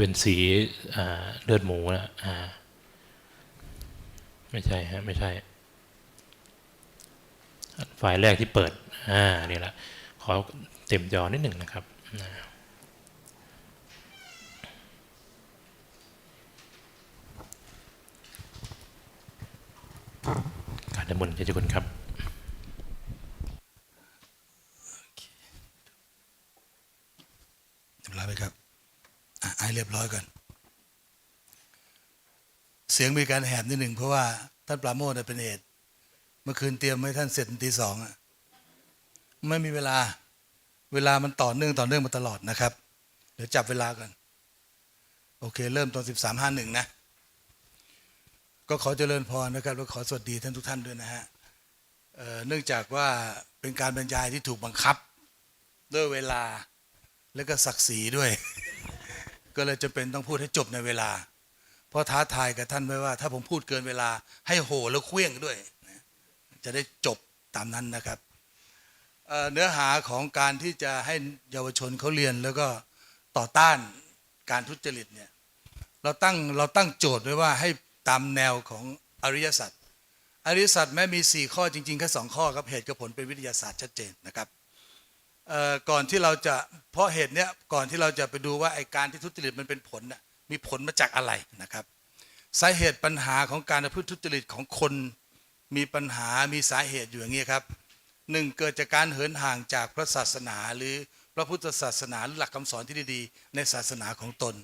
เป็นสีเลือดหมูนะอ่าไม่ใช่ฮะไม่ใช่ ไฟล์แรกที่เปิด อ่า นี่แหละ ขอเต็มจอนิดหนึ่งนะครับการดำเนินเจ้าคุณครับเรียบร้อยไหมครับ อะไอเรียบร้อยก่อน เสียงมีการแหบนิดหนึ่งเพราะว่าท่านปราโมทเป็นเหตุเมื่อคืนเตรียมให้ท่านเสร็จตีสองอะไม่มีเวลาเวลามันต่อเนื่องต่อเนื่องมาตลอดนะครับ เดี๋ยวจับเวลากันโอเค เริ่มตอนสิบสามห้าหนึ่งนะ ก็ขอเจริญพรนะครับแล้วขอสวัสดีท่านทุกท่านด้วยนะฮะเนื่องจากว่าเป็นการบรรยายที่ถูกบังคับ ด้วยเวลาแล้วก็ศักดิ์ศรีด้วย ก็เลยจะเป็นต้องพูดให้จบในเวลา เพราะท้าทายกับท่านไว้ว่า ถ้าผมพูดเกินเวลา ให้โหแล้วเคลี้ยงด้วย จะได้จบตามนั้นนะครับเเนื้อหาของการที่จะให้เยาวชนเขาเรียนแล้วก็ต่อต้านการทุจริตเนี่ยเราตั้งเราตั้งโจทย์ไว้ว่าให้ตามแนวของอริยสัจอริยสัจแม้มี 4 ข้อจริงๆแค่สองข้อครับเหตุกับผลเป็นวิทยาศาสตร์ชัดเจนนะครับ ก่อนที่เราจะเพราะเหตุเนี้ยก่อนที่เราจะไปดูว่าไอการที่ทุจริตมันเป็นผลน่ะมีผลมาจากอะไรนะครับ สาเหตุปัญหาของการพฤติทุจริตของคนมีปัญหามีสาเหตุอยู่อย่างนี้ครับหนึ่งเกิดจากการเหินห่างจากพระศาสนาหรือพระพุทธศาสนาหรือหลักคำสอนที่ดีๆในศาสนาของตน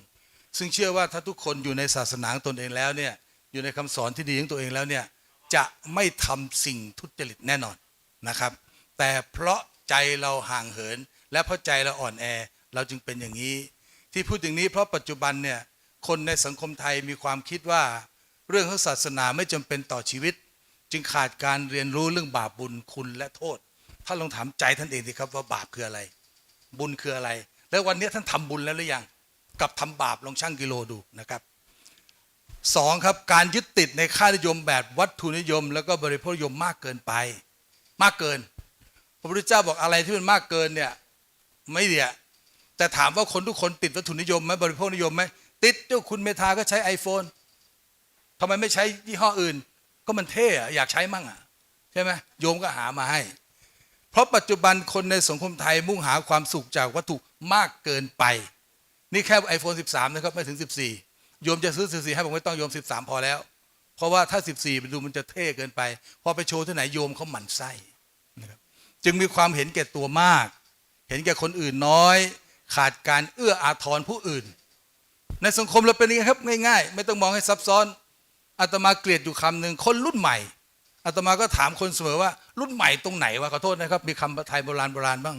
ซึ่งเชื่อว่าถ้าทุกคนอยู่ในศาสนาของตนเองแล้วเนี่ยอยู่ในคำสอนที่ดีของตัวเองแล้วเนี่ยจะไม่ทำสิ่งทุจริตแน่นอนนะครับ แต่เพราะ ใจเราห่างเหิน และเพราะใจเราอ่อนแอ เราจึงเป็นอย่างนี้ ที่พูดอย่างนี้เพราะปัจจุบันเนี่ยคนในสังคมไทยมีความคิดว่า เรื่องของศาสนาไม่จำเป็นต่อชีวิต จึงขาดการเรียนรู้เรื่องบาปบุญคุณและโทษท่านลองถามใจท่านเองสิครับว่าบาปคืออะไร บุญคืออะไร แล้ววันนี้ท่านทำบุญแล้วหรือยังกับทำบาปลองชั่งกิโลดูนะครับสองครับการยึดติดในค่านิยมแบบวัตถุนิยม แล้วก็บริโภคนิยมมากเกินไป มากเกิน ระพุทธเจ้าบอกอะไรที่มันมากเกินเนี่ยไม่เดียแต่ถามว่าคนทุกคนติดวัตถุนิยมไหมบริโภคนิยมไหมติดเจ้าคุณเมธาก็ใช้ iPhone ทำไมไม่ใช้ยี่ห้ออื่น ก็มันเท่อะอยากใช้มั่งอะใช่ไหมโยมก็หามาให้ เพราะปัจจุบันคนในสังคมไทยมุ่งหาความสุขจากวัตถุมากเกินไป นี่แค่ iPhone 13 นะครับไม่ถึง 14 โยมจะซื้อ 14 ให้ผมไม่ต้องโยม 13 พอแล้ว เพราะว่าถ้า 14มันดูมันจะเท่เกินไป พอไปโชว์ที่ไหนโยมเขาหมั่นไส้นะครับ จึงมีความเห็นแก่ตัวมาก เห็นแก่คนอื่นน้อย ขาดการเอื้ออาทรผู้อื่น ในสังคมเราเป็นอย่างนี้ครับง่าย ๆ ไม่ต้องมองให้ซับซ้อนอาตมาเกลียดอยู่คำหนึ่งคนรุ่นใหม่อาตมาก็ถามคนเสมอว่า รุ่นใหม่ตรงไหนวะขอโทษนะครับ มีคำไทยโบราณโบราณบ้าง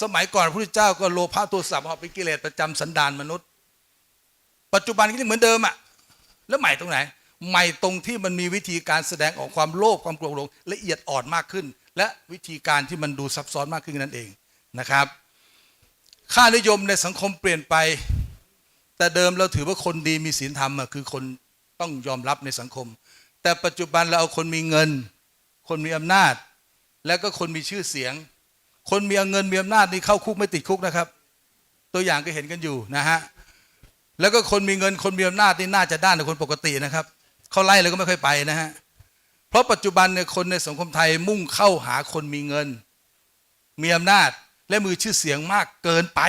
สมัยก่อนพระพุทธเจ้าก็โลภะตัวสับเอาเป็นกิเลสประจำสันดานมนุษย์ ปัจจุบันก็ยังเหมือนเดิมอะแล้วใหม่ตรงไหน ใหม่ตรงที่มันมีวิธีการแสดงออกความโลภความโกรธหลงละเอียดอ่อนมากขึ้น และวิธีการที่มันดูซับซ้อนมากขึ้นนั่นเองนะครับ ค่านิยมในสังคมเปลี่ยนไป แต่เดิมเราถือว่าคนดีมีศีลธรรมอะคือคนต้องยอมรับในสังคม แต่ปัจจุบันเราเอาคนมีเงิน คนมีอำนาจ และก็คนมีชื่อเสียง คนมีเงินมีอำนาจนี่เข้าคุกไม่ติดคุกนะครับ ตัวอย่างก็เห็นกันอยู่นะฮะแล้วก็คนมีเงินคนมีอำนาจนี่น่าจะด้านกว่คนปกตินะครับเขาไล่เลยก็ไม่ค่อยไปนะฮะ เพราะปัจจุบันเนี่ยคนในสังคมไทยมุ่งเข้าหาคนมีเงิน มีอำนาจและมือชื่อเสียงมากเกินไป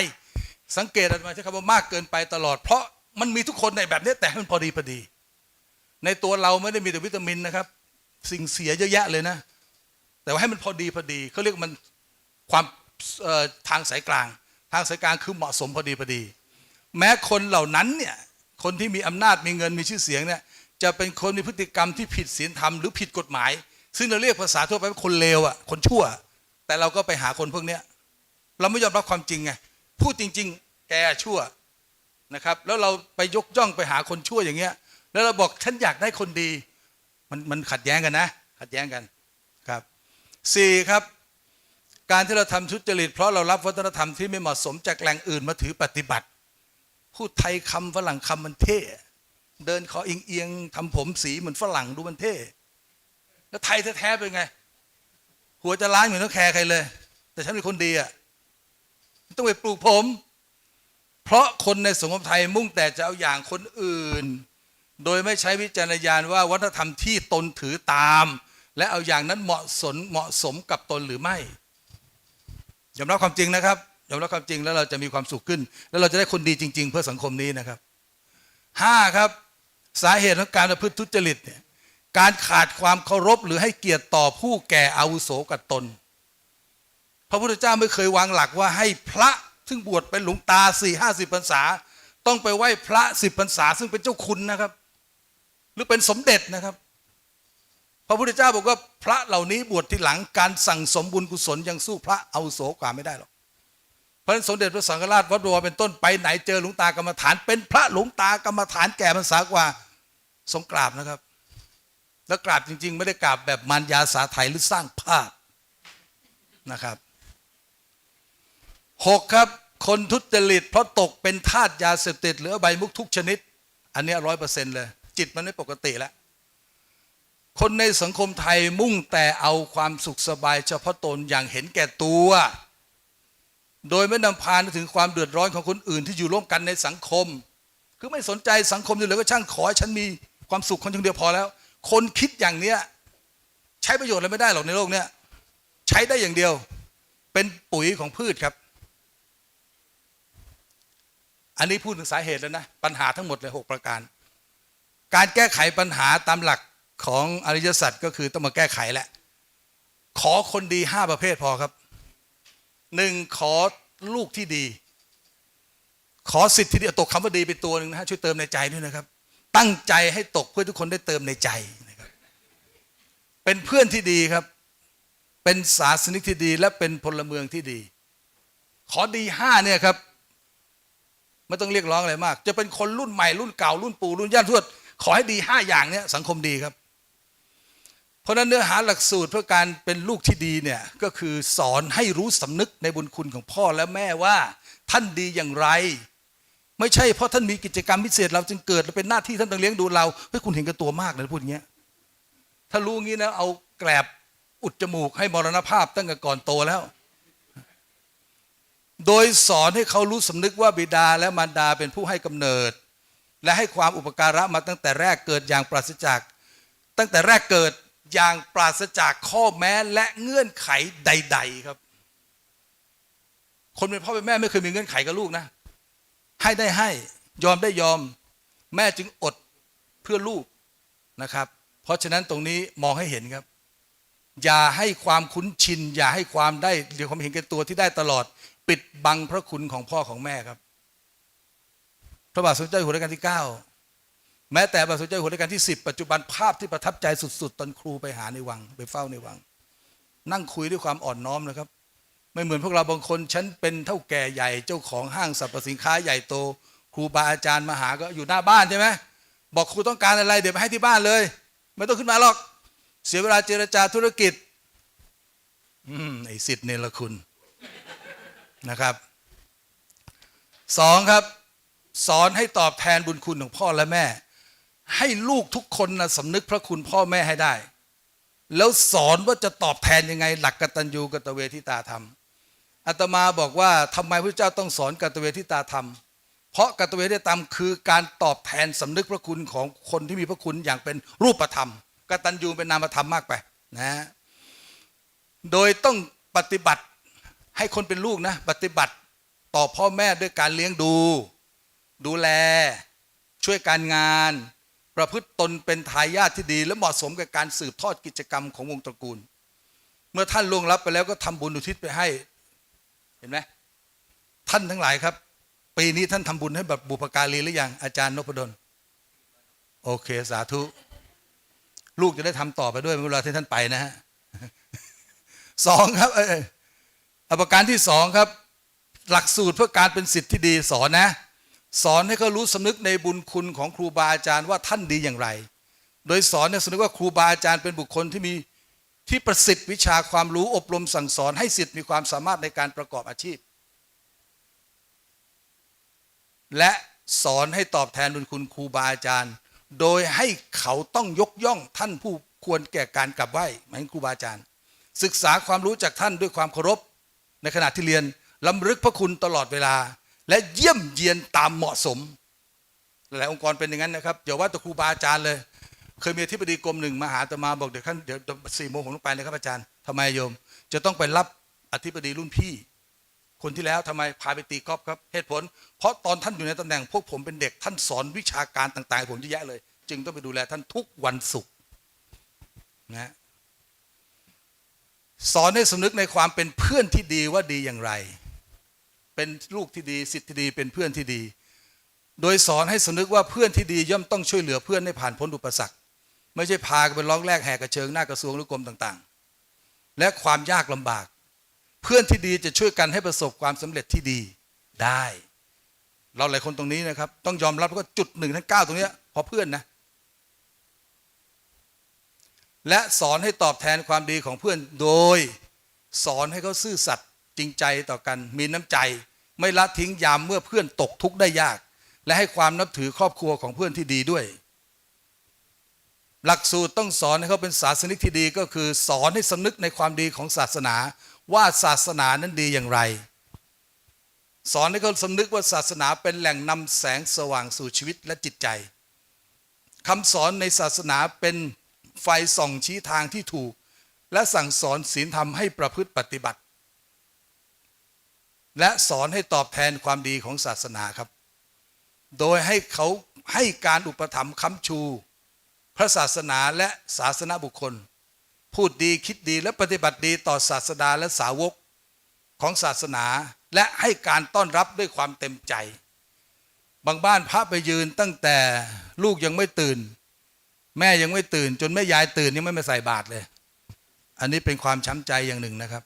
สังเกตอาตมาใช้คำว่ามากเกินไปตลอด เพราะมันมีทุกคนในแบบนี้แต่ให้มันพอดีพอดี ในตัวเราไม่ได้มีแต่วิตามินนะครับ สิ่งเสียเยอะแยะเลยนะ แต่ว่าให้มันพอดีพอดีเขาเรียกมันความทางสายกลาง ทางสายกลางคือเหมาะสมพอดีพอดี แม้คนเหล่านั้นเนี่ยคนที่มีอำนาจมีเงินมีชื่อเสียงเนี่ย จะเป็นคนมีพฤติกรรมที่ผิดศีลธรรมหรือผิดกฎหมาย ซึ่งเราเรียกภาษาทั่วไปว่าคนเลวอะคนชั่ว แต่เราก็ไปหาคนพวกเนี้ยเราไม่ยอมรับความจริงไงพูดจริง ๆ แกชั่วนะครับ แล้วเราไปยกย่องไปหาคนชั่วอย่างเงี้ย แล้วเราบอกฉันอยากได้คนดี มันมันขัดแย้งกันนะ ขัดแย้งกันครับสี่ครับ การที่เราทำทุจริตเพราะเรารับวัฒนธรรมที่ไม่เหมาะสมจากแหล่งอื่นมาถือปฏิบัติ พูดไทยคำฝรั่งคำมันเท่ เดินคอเอียงเอียงๆทำผมสีเหมือนฝรั่งดูมันเท่แล้วไทยแท้ๆเป็นไง หัวจะล้านเหมือนต้องแคร์ใครเลย แต่ฉันเป็นคนดีอะต้องไปปลูกผม เพราะคนในสังคมไทยมุ่งแต่จะเอาอย่างคนอื่น โดยไม่ใช้วิจารณญาณว่าวัฒนธรรมที่ตนถือตาม และเอาอย่างนั้นเหมาะสมเหมาะสมกับตนหรือไม่ยอมรับความจริงนะครับยอมรับความจริงแล้วเราจะมีความสุขขึ้น แล้วเราจะได้คนดีจริง ๆ เพื่อสังคมนี้นะครับห้าครับ สาเหตุของการประพฤติทุจริตเนี่ยการขาดความเคารพหรือให้เกียรติต่อผู้แก่อาวุโสกับตน พระพุทธเจ้าไม่เคยวางหลักว่าให้พระซึ่งบวชเป็นหลวงตาสี่ห้าสิบพรรษา ต้องไปไหว้พระสิบพรรษา ซึ่งเป็นเจ้าคุณนะครับ หรือเป็นสมเด็จนะครับ พระพุทธเจ้าบอกว่าพระเหล่านี้บวชทีหลังการสั่งสมบุญกุศลยังสู้พระอาวุโสกว่าไม่ได้หรอกพระนรสมเด็จพระสังฆราชวัดบัวเป็นต้นไปไหนเจอหลวงตากรรมฐาน เป็นพระหลวงตากรรมฐานแก่พรรษากว่า ทรงกราบนะครับ แล้วกราบจริง ๆ ไม่ได้กราบแบบมารยาสาไทยหรือสร้างภาพนะครับหกครับคนทุจริตเพราะตกเป็นทาสยาเสพติดหรืออบมุกทุกชนิด อันนี้ร้อยเปอร์เซ็นต์เลย จิตมันไม่ปกติแล้ว คนในสังคมไทยมุ่งแต่เอาความสุขสบายเฉพาะตนอย่างเห็นแก่ตัว โดยไม่นำพาถึงความเดือดร้อนของคนอื่นที่อยู่ร่วมกันในสังคม คือไม่สนใจสังคมอยู่เลยก็ช่างขอให้ฉันมี ความสุขคนเดียวพอแล้ว คนคิดอย่างเนี้ย ใช้ประโยชน์อะไรไม่ได้หรอกในโลกเนี้ยใช้ได้อย่างเดียว เป็นปุ๋ยของพืชครับ อันนี้พูดถึงสาเหตุแล้วนะ ปัญหาทั้งหมดเลยหกประการ การแก้ไขปัญหาตามหลักของอริยสัจก็คือต้องมาแก้ไขแหละ ขอคนดีห้าประเภทพอครับหนึ่งขอลูกที่ดี ขอสิทธิ์ที่ดีตกคำว่าดีไปตัวหนึ่งนะฮะช่วยเติมในใจด้วยนะครับ ตั้งใจให้ตกเพื่อทุกคนได้เติมในใจนะครับเป็นเพื่อนที่ดีครับ เป็นศาสนิกที่ดี และเป็นพลเมืองที่ดี ขอดีห้าเนี่ยครับไม่ต้องเรียกร้องอะไรมาก จะเป็นคนรุ่นใหม่รุ่นเก่ารุ่นปู่รุ่นย่าทวด ขอให้ดีห้าอย่างเนี้ยสังคมดีครับ เพราะฉะนั้นเนื้อหาหลักสูตรเพื่อการเป็นลูกที่ดีเนี่ยก็คือสอนให้รู้สำนึกในบุญคุณของพ่อและแม่ว่า ท่านดีอย่างไร ไม่ใช่เพราะท่านมีกิจกรรมพิเศษ เราจึงเกิดเป็นหน้าที่ท่านต้องเลี้ยงดูเราเฮ้ยคุณเห็นกับตัวมากเลยพูดอย่างเงี้ยถ้ารู้งี้นะเอาแกลบอุดจมูกให้มรณภาพตั้งแต่ก่อนโตแล้ว โดยสอนให้เขารู้สำนึกว่าบิดาและมารดาเป็นผู้ให้กำเนิด และให้ความอุปการะมาตั้งแต่แรกเกิดอย่างปราศจาก ตั้งแต่แรกเกิดอย่างปราศจากข้อแม้และเงื่อนไขใด ๆ ครับ คนเป็นพ่อเป็นแม่ไม่เคยมีเงื่อนไขกับลูกนะ ให้ได้ให้ยอมได้ยอม แม่จึงอดเพื่อลูกนะครับ เพราะฉะนั้นตรงนี้มองให้เห็นครับ อย่าให้ความคุ้นชิน อย่าให้ความได้หรือความเห็นแก่ตัวที่ได้ตลอด ปิดบังพระคุณของพ่อของแม่ครับ พระบาทสมเด็จหัวรัชกาลที่ 9 แม้แต่พระบาทสมเด็จหัวรัชกาลที่ 10 ปัจจุบันภาพที่ประทับใจสุด ๆ ตอนครูไปหาในวัง ไปเฝ้าในวัง นั่งคุยด้วยความอ่อนน้อมนะครับ ไม่เหมือนพวกเราบางคนฉันเป็นเท่าแก่ใหญ่เจ้าของห้างสรรพสินค้าใหญ่โต ครูบาอาจารย์มาหาก็อยู่หน้าบ้านใช่ไหมบอกครูต้องการอะไรเดี๋ยวไปให้ที่บ้านเลย ไม่ต้องขึ้นมาหรอก เสียเวลาเจรจาธุรกิจ อืมไอสิทธิ์เนรคุณนะครับสองครับ สอนให้ตอบแทนบุญคุณของพ่อและแม่ ให้ลูกทุกคนนะสำนึกพระคุณพ่อแม่ให้ได้ แล้วสอนว่าจะตอบแทนยังไง หลักกตัญญูกตเวทิตาธรรม อาตมาบอกว่าทำไมพระเจ้าต้องสอนกตเวทิตาธรรม เพราะกตเวทิตาธรรมคือการตอบแทนสำนึกพระคุณของคนที่มีพระคุณอย่างเป็นรูปธรรมกตัญญูเป็นนามธรรมมากไปนะโดยต้องปฏิบัติให้คนเป็นลูกนะ ปฏิบัติต่อพ่อแม่ด้วยการเลี้ยงดู ดูแล ช่วยการงาน ประพฤติตนเป็นทายาทที่ดี และเหมาะสมกับการสืบทอดกิจกรรมของวงตระกูล เมื่อท่านล่วงลับไปแล้วก็ทำบุญอุทิศไปให้ เห็นไหมท่านทั้งหลายครับ ปีนี้ท่านทำบุญให้แบบบุพการีหรือยังอาจารย์นพดลโอเค สาธุ ลูกจะได้ทำต่อไปด้วยเวลาที่ท่านไปนะฮะสองครับเอออาประการที่สองครับ หลักสูตรเพื่อการเป็นสิทธิ์ที่ดีสอนนะ สอนให้เขารู้สำนึกในบุญคุณของครูบาอาจารย์ว่าท่านดีอย่างไร โดยสอนให้สำนึกว่าครูบาอาจารย์เป็นบุคคลที่มี ที่ประสิทธิ์วิชาความรู้อบรมสั่งสอนให้สิทธิ์มีความสามารถในการประกอบอาชีพ และสอนให้ตอบแทนบุญคุณครูบาอาจารย์ โดยให้เขาต้องยกย่องท่านผู้ควรแก่การกลับไหว้หมายถึงครูบาอาจารย์ ศึกษาความรู้จากท่านด้วยความเคารพ ในขณะที่เรียนลำลึกพระคุณตลอดเวลา และเยี่ยมเยียนตามเหมาะสมหลายองค์กรเป็นอย่างนั้นนะครับอย่าว่าแต่ครูบาอาจารย์เลย เคยมีอธิบดีกรมหนึ่งมาหาตมาบอกเดี๋ยวขั้นเดี๋ยวสี่โมงผมต้องไปนะครับอาจารย์ทำไมโยม จะต้องไปรับอธิบดีรุ่นพี่ คนที่แล้วทำไมพาไปตีกอล์ฟครับเหตุผล เพราะตอนท่านอยู่ในตำแหน่งพวกผมเป็นเด็กท่านสอนวิชาการต่างๆให้ผมเยอะแยะเลย จึงต้องไปดูแลท่านทุกวันศุกร์นะสอนให้สำนึกในความเป็นเพื่อนที่ดีว่าดีอย่างไร เป็นลูกที่ดีสิทธิ์ที่ดีเป็นเพื่อนที่ดี โดยสอนให้สำนึกว่าเพื่อนที่ดีย่อมต้องช่วยเหลือเพื่อนให้ผ่านพ้นอุปสรรค ไม่ใช่พากันไปร้องแรกแหกกระเชิงหน้ากระทรวงหรือกรมต่างๆ และความยากลำบาก เพื่อนที่ดีจะช่วยกันให้ประสบความสำเร็จที่ดีได้ เราหลายคนตรงนี้นะครับ ต้องยอมรับว่าจุดหนึ่งทั้งเก้าตรงนี้เพราะเพื่อนนะ และสอนให้ตอบแทนความดีของเพื่อนโดย สอนให้เขาซื่อสัตย์จริงใจต่อกันมีน้ำใจ ไม่ละทิ้งยามเมื่อเพื่อนตกทุกข์ได้ยาก และให้ความนับถือครอบครัวของเพื่อนที่ดีด้วย หลักสูตรต้องสอนให้เขาเป็นศาสนิกที่ดีก็คือ สอนให้สำนึกในความดีของศาสนา ว่าศาสนานั้นดีอย่างไร สอนให้เขาสำนึกว่าศาสนาเป็นแหล่งนำแสงสว่างสู่ชีวิตและจิตใจคำสอนในศาสนาเป็นไฟส่องชี้ทางที่ถูก และสั่งสอนศีลธรรมให้ประพฤติปฏิบัติ และสอนให้ตอบแทนความดีของศาสนาครับ โดยให้เขาให้การอุปถัมภ์ค้ำชู พระศาสนาและศาสนาบุคคล พูดดีคิดดีและปฏิบัติดีต่อศาสดาและสาวกของศาสนาและให้การต้อนรับด้วยความเต็มใจ บางบ้านพระไปยืนตั้งแต่ลูกยังไม่ตื่น แม่ยังไม่ตื่น จนแม่ยายตื่นยังไม่มาใส่บาตรเลย อันนี้เป็นความช้ำใจอย่างหนึ่งนะครับ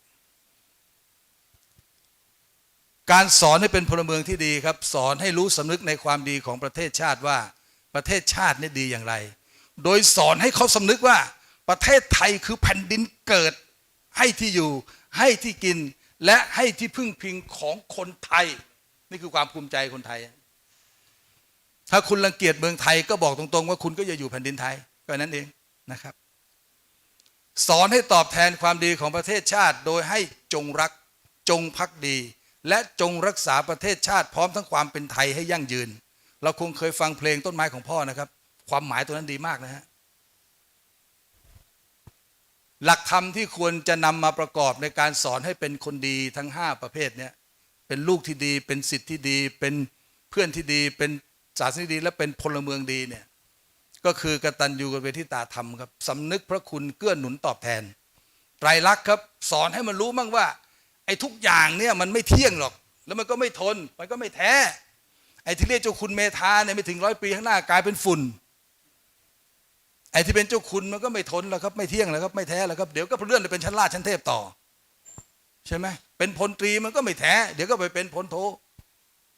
การสอนให้เป็นพลเมืองที่ดีครับ สอนให้รู้สำนึกในความดีของประเทศชาติว่าประเทศชาตินี่ดีอย่างไร โดยสอนให้เขาสำนึกว่าประเทศไทยคือแผ่นดินเกิด ให้ที่อยู่ให้ที่กินและให้ที่พึ่งพิงของคนไทย นี่คือความภูมิใจคนไทย ถ้าคุณรังเกียจเมืองไทยก็บอกตรงๆ ว่าคุณก็อย่าอยู่แผ่นดินไทยก็นั้นเองนะครับ สอนให้ตอบแทนความดีของประเทศชาติ โดยให้จงรักจงพักดี และจงรักษาประเทศชาติพร้อมทั้งความเป็นไทยให้ยั่งยืน เราคงเคยฟังเพลงต้นไม้ของพ่อนะครับ ความหมายตัวนั้นดีมากนะฮะหลักธรรมที่ควรจะนำมาประกอบในการสอนให้เป็นคนดีทั้ง 5 ประเภทเนี้ยเป็นลูกที่ดี เป็นสิทธิ์ที่ดี เป็นเพื่อนที่ดี เป็นศาสนิดี และเป็นพลเมืองดีเนี่ยก็คือกตัญญูกตเวทิตาธรรมครับสำนึกพระคุณเกื้อหนุนตอบแทน ไตรลักษณ์ครับ สอนให้มันรู้มั่งว่า ไอ้ทุกอย่างเนี่ยมันไม่เที่ยงหรอก แล้วมันก็ไม่ทน มันก็ไม่แท้ ไอ้ที่เรียกเจ้าคุณเมธาเนี่ยไม่ถึงร้อยปีข้างหน้ากลายเป็นฝุ่น ไอ้ที่เป็นเจ้าคุณมันก็ไม่ทนแล้วครับ ไม่เที่ยงแล้วครับ ไม่แท้แล้วครับ เดี๋ยวก็เลื่อนไปเป็นชั้นราชชั้นเทพต่อ ใช่ไหมเป็นพลตรีมันก็ไม่แท้ เดี๋ยวก็ไปเป็นพลโท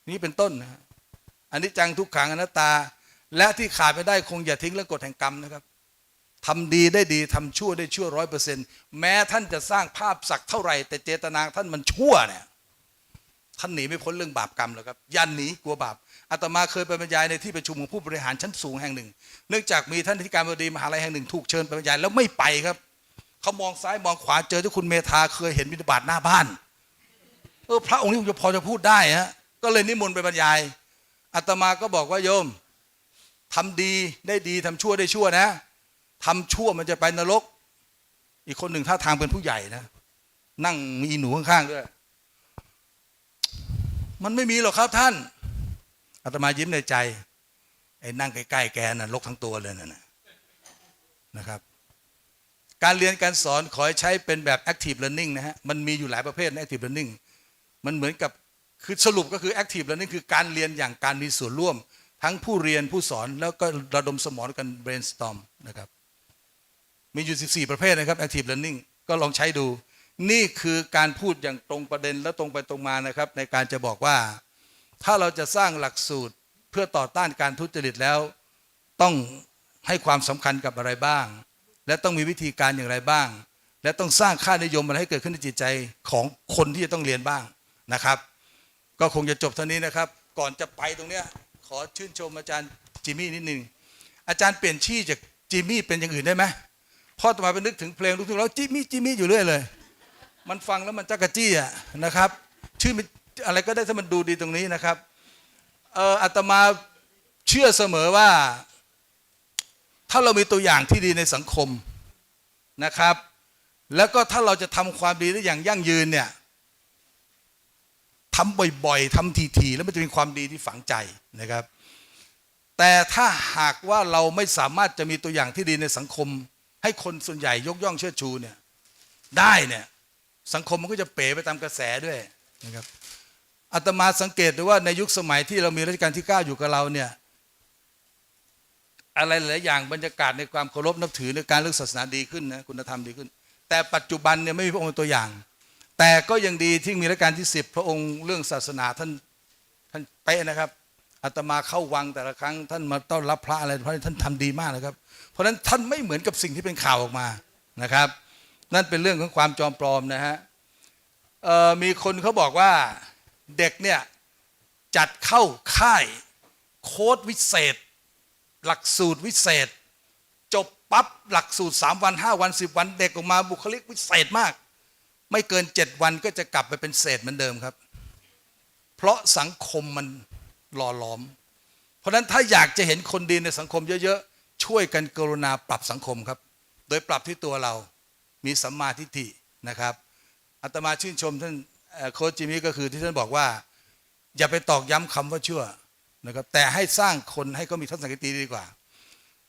นี่เป็นต้นนะอันนี้จังทุกขังอนัตตา และที่ขาดไม่ได้คงอย่าทิ้งเรื่องกฎแห่งกรรมนะครับทำดีได้ดีทำชั่วได้ชั่วร้อยเปอร์เซ็นต์แม้ท่านจะสร้างภาพสักเท่าไหร่ แต่เจตนาท่านมันชั่วเนี่ยท่านหนีไม่พ้นเรื่องบาปกรรมหรอกครับ ยันหนีกลัวบาป อาตมาเคยไปบรรยายในที่ประชุมของผู้บริหารชั้นสูงแห่งหนึ่ง เนื่องจากมีท่านที่การบดีมหาลัยแห่งหนึ่งถูกเชิญไปบรรยายแล้วไม่ไปครับเขามองซ้ายมองขวาเจอเจ้าคุณเมธาเคยเห็นบิณฑบาตหน้าบ้านเออพระองค์นี้จะพอจะพูดได้ฮะก็เลยนิมนต์ไปบรรยายอาตมาก็บอกว่าโยมทำดีได้ดีทำชั่วได้ชั่วนะทำชั่วมันจะไปนรก อีกคนหนึ่งท่าทางเป็นผู้ใหญ่นะ นั่งมีหนูข้างๆด้วย มันไม่มีหรอกครับท่าน อาตมายิ้มในใจ ไอ้นั่งใกล้ๆแกน่ะลกทั้งตัวเลยน่ะนะนะครับ การเรียนการสอนขอให้ใช้เป็นแบบ active learning นะฮะมันมีอยู่หลายประเภทใน active learning มันเหมือนกับคือสรุปก็คือ active learning คือการเรียนอย่างการมีส่วนร่วม ทั้งผู้เรียนผู้สอนแล้วก็ระดมสมองกัน brainstorm นะครับ มีอยู่ 14 ประเภทนะครับ active learning ก็ลองใช้ดู นี่คือการพูดอย่างตรงประเด็นและตรงไปตรงมานะครับ ในการจะบอกว่า ถ้าเราจะสร้างหลักสูตรเพื่อต่อต้านการทุจริตแล้ว ต้องให้ความสำคัญกับอะไรบ้าง และต้องมีวิธีการอย่างไรบ้าง และต้องสร้างค่านิยมอะไรให้เกิดขึ้นในจิตใจของคนที่จะต้องเรียนบ้างนะครับ ก็คงจะจบเท่านี้นะครับ ก่อนจะไปตรงเนี้ยขอชื่นชมอาจารย์จิมมี่นิดนึงอาจารย์เปลี่ยนชื่อจากจิมมี่เป็นอย่างอื่นได้ไหมพ่อต่อมาไปนึกถึงเพลงลูกทุ่งแล้วจิมมี่จิมมี่อยู่เรื่อยเลย มันฟังแล้วมันจักกะจี้อะนะครับ ชื่อ อะไรก็ได้ถ้ามันดูดีตรงนี้นะครับเอออาตมาเชื่อเสมอว่า ถ้าเรามีตัวอย่างที่ดีในสังคมนะครับ แล้วก็ถ้าเราจะทำความดีได้อย่างยั่งยืนเนี่ยทำบ่อยๆทำทีๆแล้วมันจะเป็นความดีที่ฝังใจนะครับ แต่ถ้าหากว่าเราไม่สามารถจะมีตัวอย่างที่ดีในสังคม ให้คนส่วนใหญ่ยกย่องเชิดชูเนี่ยได้เนี่ยสังคมมันก็จะเป๋ไปตามกระแสด้วยนะครับ อาตมาสังเกตดูว่าในยุคสมัยที่เรามีรัชกาลที่ 9 อยู่กับเราเนี่ยอะไรหลายอย่างบรรยากาศในความเคารพนับถือในการเรื่องศาสนาดีขึ้นนะคุณธรรมดีขึ้น แต่ปัจจุบันเนี่ยไม่มีพระองค์เป็นตัวอย่าง แต่ก็ยังดีที่มีรัชกาลที่ 10 พระองค์เรื่องศาสนาท่านท่านเป๊ะนะครับอาตมาเข้าวังแต่ละครั้งท่านมาต้อนรับพระอะไรพระท่านทำดีมากนะครับ เพราะฉะนั้นท่านไม่เหมือนกับสิ่งที่เป็นข่าวออกมานะครับ นั่นเป็นเรื่องของความจอมปลอมนะฮะมีคนเขาบอกว่า เด็กเนี่ย จัดเข้าค่ายโค้ดวิเศษ หลักสูตรวิเศษ จบปั๊บหลักสูตร 3 วัน 5 วัน 10 วัน เด็กออกมาบุคลิกวิเศษมาก ไม่เกิน 7 วันก็จะกลับไปเป็นเศษเหมือนเดิมครับ เพราะสังคมมันหล่อหลอม เพราะนั้นถ้าอยากจะเห็นคนดีในสังคมเยอะๆ ช่วยกันกรุณาปรับสังคมครับ โดยปรับที่ตัวเรามีสัมมาทิฏฐินะครับอาตมาชื่นชมท่าน โค้ชจิมมี่ก็คือที่ท่านบอกว่า อย่าไปตอกย้ำคำว่าชั่วนะครับแต่ให้สร้างคนให้เขามีทัศนคติดีกว่า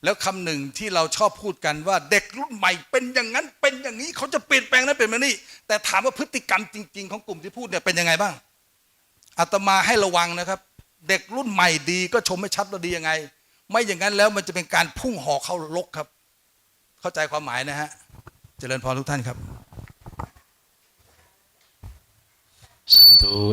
แล้วคำหนึ่งที่เราชอบพูดกันว่าเด็กรุ่นใหม่เป็นอย่างนั้นเป็นอย่างนี้เขาจะเปลี่ยนแปลงนั้นเป็นแบบนี้แต่ถามว่าพฤติกรรมจริง ๆ ของกลุ่มที่พูดเนี่ยเป็นยังไงบ้างอาตมาให้ระวังนะครับ เด็กรุ่นใหม่ดีก็ชมไม่ชัดว่าดียังไง ไม่อย่างนั้นแล้วมันจะเป็นการพุ่งหอกเข้าลกครับ เข้าใจความหมายนะฮะเจริญพรทุกท่านครับ สาธุ